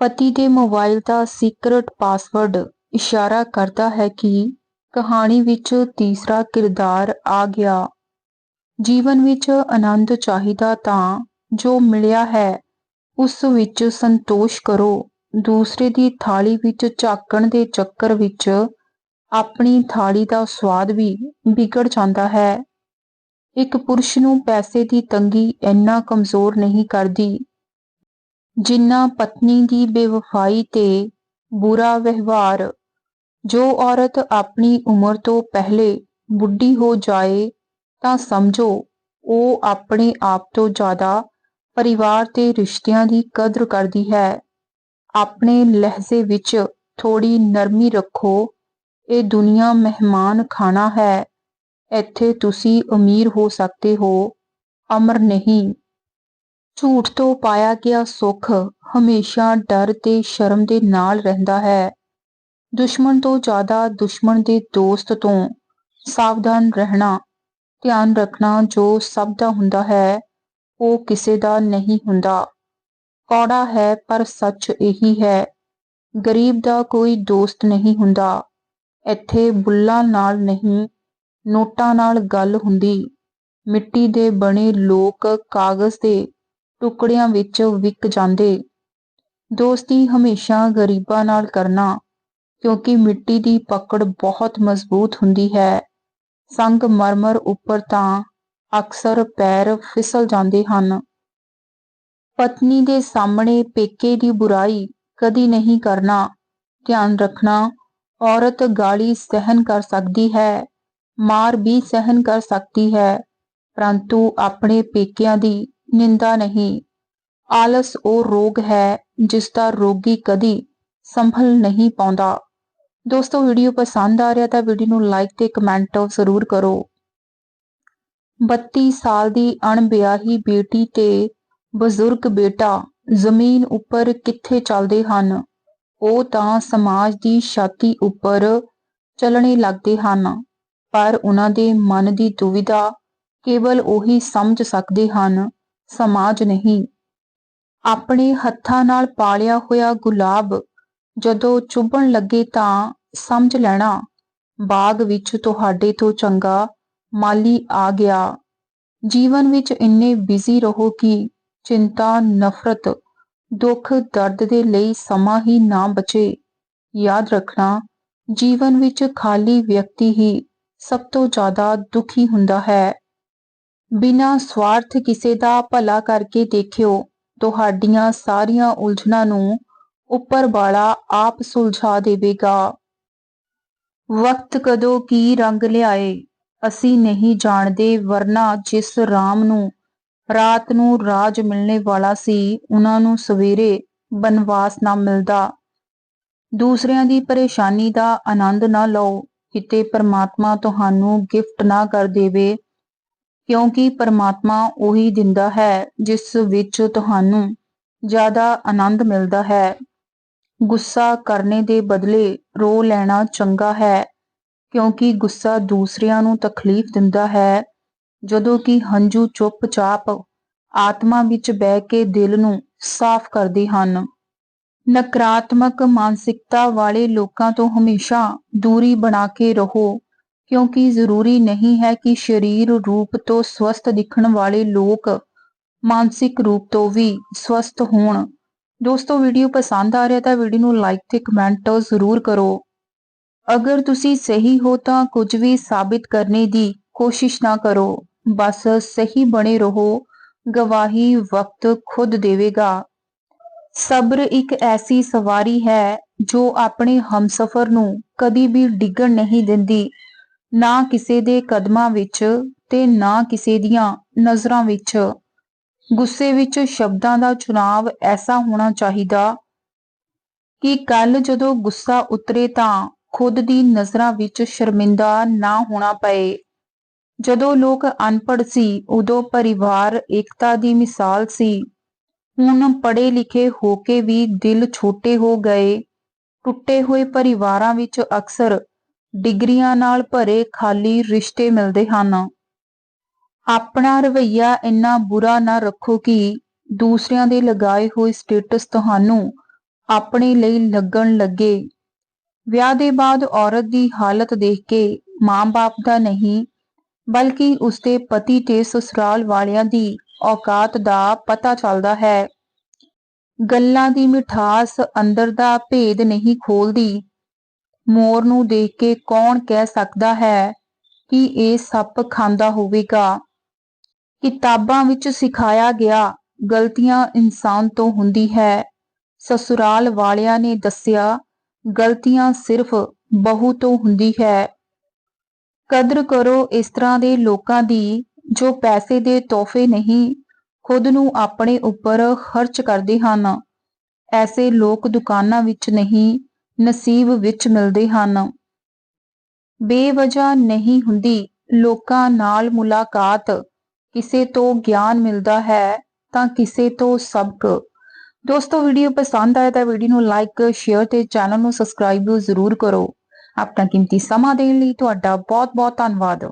ਪਤੀ ਦੇ ਮੋਬਾਈਲ ਦਾ secret password ਇਸ਼ਾਰਾ ਕਰਦਾ ਹੈ ਕਿ ਕਹਾਣੀ ਵਿੱਚ ਤੀਸਰਾ ਕਿਰਦਾਰ ਆ ਗਿਆ। ਜੀਵਨ ਵਿੱਚ ਆਨੰਦ ਚਾਹੀਦਾ ਤਾਂ ਜੋ ਮਿਲਿਆ ਹੈ, ਉਸ ਵਿੱਚ ਸੰਤੋਸ਼ ਕਰੋ। ਦੂਸਰੇ ਦੀ ਥਾਲੀ ਵਿੱਚ ਝਾਕਣ ਦੇ ਚੱਕਰ ਵਿੱਚ ਆਪਣੀ ਥਾਲੀ ਦਾ ਸਵਾਦ ਵੀ ਵਿਗੜ ਜਾਂਦਾ ਹੈ। ਇੱਕ ਪੁਰਸ਼ ਨੂੰ ਪੈਸੇ ਦੀ ਤੰਗੀ ਇੰਨਾ ਕਮਜ਼ੋਰ ਨਹੀਂ ਕਰਦੀ। ਜਿੰਨਾ ਪਤਨੀ ਦੀ ਬੇਵਫਾਈ ਤੇ ਬੁਰਾ ਵਿਵਹਾਰ, ਜੋ ਔਰਤ ਆਪਣੀ ਉਮਰ ਤੋਂ ਪਹਿਲੇ ਬੁੱਢੀ ਹੋ ਜਾਏ ਤਾਂ ਸਮਝੋ, ਉਹ ਆਪਣੇ ਆਪ ਤੋਂ ਜ਼ਿਆਦਾ ਪਰਿਵਾਰ ਤੇ ਰਿਸ਼ਤਿਆਂ ਦੀ ਕਦਰ ਕਰਦੀ ਹੈ। ਆਪਣੇ ਲਹਿਜ਼ੇ ਵਿੱਚ ਥੋੜੀ ਨਰਮੀ ਰੱਖੋ, ਇਹ ਦੁਨੀਆ ਮਹਿਮਾਨ ਖਾਣਾ ਹੈ, ਇੱਥੇ ਤੁਸੀਂ ਅਮੀਰ ਹੋ ਸਕਦੇ ਹੋ, ਅਮਰ ਨਹੀਂ। ਝੂਠ ਤੋਂ ਪਾਇਆ ਗਿਆ ਸੁੱਖ ਹਮੇਸ਼ਾ ਡਰ ਤੇ ਸ਼ਰਮ ਦੇ ਨਾਲ ਰਹਿੰਦਾ ਹੈ। ਦੁਸ਼ਮਣ ਤੋਂ ਜ਼ਿਆਦਾ ਦੁਸ਼ਮਣ ਦੇ ਦੋਸਤ ਤੋਂ ਸਾਵਧਾਨ ਰਹਿਣਾ, ਧਿਆਨ ਰੱਖਣਾ ਜੋ ਸਭ ਦਾ ਹੁੰਦਾ ਹੈ, ਉਹ ਕਿਸੇ ਦਾ ਨਹੀਂ ਹੁੰਦਾ। ਕੌੜਾ ਹੈ ਪਰ ਸੱਚ ਇਹੀ ਹੈ, ਗਰੀਬ ਦਾ ਕੋਈ ਦੋਸਤ ਨਹੀਂ ਹੁੰਦਾ। ਇੱਥੇ ਬੁੱਲਾਂ ਨਾਲ ਨਹੀਂ, ਨੋਟਾਂ ਨਾਲ ਗੱਲ ਹੁੰਦੀ। ਮਿੱਟੀ ਦੇ ਬਣੇ ਲੋਕ ਕਾਗਜ਼ ਦੇ ਟੁਕੜਿਆਂ ਵਿੱਚ ਵਿਕ ਜਾਂਦੇ। ਦੋਸਤੀ ਹਮੇਸ਼ਾ ਗਰੀਬਾਂ ਨਾਲ ਕਰਨਾ, ਕਿਉਂਕਿ ਮਿੱਟੀ ਦੀ ਪਕੜ ਬਹੁਤ ਮਜ਼ਬੂਤ ਹੁੰਦੀ ਹੈ। ਸੰਗ ਮਰਮਰ ਉੱਪਰ ਤਾਂ ਅਕਸਰ ਪੈਰ ਫਿਸਲ ਜਾਂਦੇ ਹਨ। ਪਤਨੀ ਦੇ ਸਾਹਮਣੇ ਪੇਕੇ ਦੀ ਬੁਰਾਈ ਕਦੀ ਨਹੀਂ ਕਰਨਾ। ਧਿਆਨ ਰੱਖਣਾ, ਔਰਤ ਗਾਲੀ ਸਹਿਨ ਕਰ ਸਕਦੀ ਹੈ, ਮਾਰ ਵੀ ਸਹਿਨ ਕਰ ਸਕਦੀ ਹੈ, ਪਰੰਤੂ ਆਪਣੇ ਪੇਕਿਆਂ ਦੀ ਨਿੰਦਾ ਨਹੀਂ। ਆਲਸ ਉਹ ਰੋਗ ਹੈ ਜਿਸ ਦਾ ਰੋਗੀ ਕਦੀ ਸੰਭਲ ਨਹੀਂ ਪਾਉਂਦਾ। ਦੋਸਤੋ ਵੀਡੀਓ ਪਸੰਦ ਆ ਰਿਹਾ ਤਾਂ ਵੀਡੀਓ ਨੂੰ ਲਾਈਕ ਤੇ ਕਮੈਂਟ ਜ਼ਰੂਰ ਕਰੋ। 32 ਸਾਲ ਦੀ ਅਣਬਿਆਹੀ ਬੇਟੀ ਤੇ ਬਜ਼ੁਰਗ ਬੇਟਾ ਜ਼ਮੀਨ ਉੱਪਰ ਕਿੱਥੇ ਚੱਲਦੇ ਹਨ? ਉਹ ਤਾਂ ਸਮਾਜ ਦੀ ਛਾਤੀ ਉੱਪਰ ਚੱਲਣੇ ਲੱਗਦੇ ਹਨ, ਪਰ ਉਹਨਾਂ ਦੇ ਮਨ ਦੀ ਦੁਵਿਧਾ ਕੇਵਲ ਉਹੀ ਸਮਝ ਸਕਦੇ ਹਨ। ਸਮਾਜ ਨਹੀਂ। ਆਪਣੇ ਹੱਥਾਂ ਨਾਲ ਪਾਲਿਆ ਹੋਇਆ ਗੁਲਾਬ ਜਦੋਂ ਚੁੱਭਣ ਲੱਗੇ ਤਾਂ ਸਮਝ ਲੈਣਾ, ਬਾਗ ਵਿੱਚ ਤੁਹਾਡੇ ਤੋਂ ਚੰਗਾ ਮਾਲੀ ਆ ਗਿਆ। ਜੀਵਨ ਵਿੱਚ ਇੰਨੇ ਬਿਜ਼ੀ ਰਹੋ ਕਿ ਚਿੰਤਾ, ਨਫ਼ਰਤ, ਦੁੱਖ, ਦਰਦ ਦੇ ਲਈ ਸਮਾਂ ਹੀ ਨਾ ਬਚੇ। ਯਾਦ ਰੱਖਣਾ, ਜੀਵਨ ਵਿੱਚ ਖਾਲੀ ਵਿਅਕਤੀ ਹੀ ਸਭ ਤੋਂ ਜ਼ਿਆਦਾ ਦੁਖੀ ਹੁੰਦਾ ਹੈ। ਬਿਨਾਂ ਸਵਾਰਥ ਕਿਸੇ ਦਾ ਭਲਾ ਕਰਕੇ ਦੇਖਿਓ, ਤੁਹਾਡੀਆਂ ਸਾਰੀਆਂ ਉਲਝਣਾਂ ਨੂੰ ਉੱਪਰ ਵਾਲਾ ਆਪ ਸੁਲਝਾ ਦੇਵੇਗਾ। ਵਕਤ ਕਦੋਂ ਕੀ ਰੰਗ ਲਿਆਏ, ਅਸੀਂ ਨਹੀਂ ਜਾਣਦੇ, ਵਰਨਾ ਜਿਸ ਰਾਮ ਨੂੰ, ਰਾਤ ਨੂੰ ਰਾਜ ਮਿਲਣੇ ਵਾਲਾ ਸੀ, ਉਹਨਾਂ ਨੂੰ ਸਵੇਰੇ ਬਨਵਾਸ ਨਾ ਮਿਲਦਾ। ਦੂਸਰਿਆਂ ਦੀ ਪਰੇਸ਼ਾਨੀ ਦਾ ਆਨੰਦ ਨਾ ਲਓ, ਕਿਤੇ ਪਰਮਾਤਮਾ ਤੁਹਾਨੂੰ ਗਿਫਟ ਨਾ ਕਰ ਦੇਵੇ ਕਿਉਂਕਿ ਪਰਮਾਤਮਾ ਉਹੀ ਦਿੰਦਾ ਹੈ, ਜਿਸ ਵਿੱਚ ਤੁਹਾਨੂੰ ਜ਼ਿਆਦਾ ਆਨੰਦ ਮਿਲਦਾ ਹੈ। ਗੁੱਸਾ ਕਰਨੇ ਦੇ ਬਦਲੇ ਰੋ ਲੈਣਾ ਚੰਗਾ ਹੈ, ਕਿਉਂਕਿ ਗੁੱਸਾ ਦੂਸਰਿਆਂ ਨੂੰ ਤਕਲੀਫ ਦਿੰਦਾ ਹੈ। ਜਦੋਂ ਕਿ ਹੰਝੂ ਚੁੱਪਚਾਪ ਆਤਮਾ ਵਿੱਚ ਬਹਿ ਕੇ ਦਿਲ ਨੂੰ ਸਾਫ਼ ਕਰਦੇ ਹਨ। ਨਕਾਰਾਤਮਕ ਮਾਨਸਿਕਤਾ ਵਾਲੇ ਲੋਕਾਂ ਤੋਂ ਹਮੇਸ਼ਾ ਦੂਰੀ ਬਣਾ ਕੇ ਰਹੋ। ਕਿਉਂਕਿ ਜ਼ਰੂਰੀ ਨਹੀਂ ਹੈ ਕਿ ਸਰੀਰ ਰੂਪ ਤੋਂ ਸਵਸਥ ਦਿਖਣ ਵਾਲੇ ਲੋਕ ਮਾਨਸਿਕ ਰੂਪ ਤੋਂ ਵੀ ਸਵਸਥ ਹੋਣ। ਦੋਸਤੋ ਵੀਡੀਓ ਪਸੰਦ ਆ ਰਿਹਾ ਤਾਂ ਵੀਡੀਓ ਨੂੰ ਲਾਈਕ ਤੇ ਕਮੈਂਟ ਜ਼ਰੂਰ ਕਰੋ। ਅਗਰ ਤੁਸੀਂ ਸਹੀ ਹੋ ਤਾਂ ਕੁਝ ਵੀ ਸਾਬਿਤ ਕਰਨੇ ਦੀ ਕੋਸ਼ਿਸ਼ ਨਾ ਕਰੋ। ਬਸ ਸਹੀ ਬਣੇ ਰਹੋ। ਗਵਾਹੀ ਵਕਤ ਖੁਦ ਦੇਵੇਗਾ। ਸਬਰ ਇੱਕ ਐਸੀ ਸਵਾਰੀ ਹੈ ਜੋ ਆਪਣੇ ਹਮਸਫਰ ਨੂੰ ਕਦੀ ਵੀ ਡਿੱਗਣ ਨਹੀਂ ਦਿੰਦੀ। ਨਾ ਕਿਸੇ ਦੇ ਕਦਮਾਂ ਵਿੱਚ ਤੇ ਨਾ ਕਿਸੇ ਦੀਆਂ ਨਜ਼ਰਾਂ ਵਿੱਚ। ਗੁੱਸੇ ਵਿੱਚ ਸ਼ਬਦਾਂ ਦਾ ਚੁਣਾਵ ਐਸਾ ਹੋਣਾ ਚਾਹੀਦਾ ਕਿ ਕੱਲ ਜਦੋਂ ਗੁੱਸਾ ਉਤਰੇ ਤਾਂ ਖੁਦ ਦੀ ਨਜ਼ਰਾਂ ਵਿੱਚ ਸ਼ਰਮਿੰਦਾ ਨਾ ਹੋਣਾ ਪਏ। ਜਦੋਂ ਲੋਕ ਅਨਪੜ੍ਹ ਸੀ, ਉਦੋਂ ਪਰਿਵਾਰ ਏਕਤਾ ਦੀ ਮਿਸਾਲ ਸੀ। ਹੁਣ ਪੜ੍ਹੇ ਲਿਖੇ ਹੋ ਕੇ ਵੀ ਦਿਲ ਛੋਟੇ ਹੋ ਗਏ। ਟੁੱਟੇ ਹੋਏ ਪਰਿਵਾਰਾਂ ਵਿੱਚ ਅਕਸਰ ਡਿਗਰੀਆਂ ਨਾਲ ਭਰੇ ਖਾਲੀ ਰਿਸ਼ਤੇ ਮਿਲਦੇ ਹਨ। ਆਪਣਾ ਰਵਈਆ ਇੰਨਾ ਬੁਰਾ ਨਾ ਰੱਖੋ ਕਿ ਦੂਸਰਿਆਂ ਦੇ ਲਗਾਏ ਹੋਏ ਸਟੇਟਸ ਤੁਹਾਨੂੰ ਆਪਣੇ ਲਈ ਲੱਗਣ ਲੱਗੇ। ਵਿਆਹ ਦੇ ਬਾਅਦ ਔਰਤ ਦੀ ਹਾਲਤ ਦੇਖ ਕੇ ਮਾਂ-ਬਾਪ ਦਾ ਨਹੀਂ, ਬਲਕਿ ਉਸਦੇ ਪਤੀ ਤੇ ਸਸੁਰਾਲ ਵਾਲਿਆਂ ਦੀ ਔਕਾਤ ਦਾ ਪਤਾ ਚੱਲਦਾ ਹੈ। ਗੱਲਾਂ ਦੀ ਮਿਠਾਸ ਅੰਦਰ ਦਾ ਭੇਦ ਨਹੀਂ ਖੋਲਦੀ। ਮੋਰ ਨੂੰ ਦੇਖ ਕੇ ਕੌਣ ਕਹਿ ਸਕਦਾ ਹੈ ਕਿ ਇਹ ਸੱਪ ਖਾਂਦਾ ਹੋਵੇਗਾ? ਕਿਤਾਬਾਂ ਵਿੱਚ ਸਿਖਾਇਆ ਗਿਆ, ਗਲਤੀਆਂ ਇਨਸਾਨ ਤੋਂ ਹੁੰਦੀ ਹੈ। ਸਸੁਰਾਲ ਵਾਲਿਆਂ ਨੇ ਦੱਸਿਆ, ਗਲਤੀਆਂ ਸਿਰਫ ਬਹੂ ਤੋਂ ਹੁੰਦੀ ਹੈ। ਕਦਰ ਕਰੋ ਇਸ ਤਰ੍ਹਾਂ ਦੇ ਲੋਕਾਂ ਦੀ, ਜੋ ਪੈਸੇ ਦੇ ਤੋਹਫੇ ਨਹੀਂ, ਖੁਦ ਨੂੰ ਆਪਣੇ ਉੱਪਰ ਖਰਚ ਕਰਦੇ ਹਨ। ਐਸੇ ਲੋਕ ਦੁਕਾਨਾਂ ਵਿੱਚ ਨਹੀਂ ਨਸੀਬ ਵਿੱਚ ਮਿਲਦੇ ਹਨ। ਬੇਵਜ੍ਹਾ ਨਹੀਂ ਹੁੰਦੀ ਲੋਕਾਂ ਨਾਲ ਮੁਲਾਕਾਤ। ਕਿਸੇ ਤੋਂ ਗਿਆਨ ਮਿਲਦਾ ਹੈ ਤਾਂ ਕਿਸੇ ਤੋਂ ਸਬਕ। ਦੋਸਤੋ, ਵੀਡੀਓ ਪਸੰਦ ਆਇਆ ਤਾਂ ਵੀਡੀਓ ਨੂੰ ਲਾਈਕ ਸ਼ੇਅਰ ਤੇ ਚੈਨਲ ਨੂੰ ਸਬਸਕ੍ਰਾਈਬ ਜ਼ਰੂਰ ਕਰੋ। ਆਪਣਾ ਕੀਮਤੀ ਸਮਾਂ ਦੇਣ ਲਈ ਤੁਹਾਡਾ ਬਹੁਤ ਬਹੁਤ ਧੰਨਵਾਦ।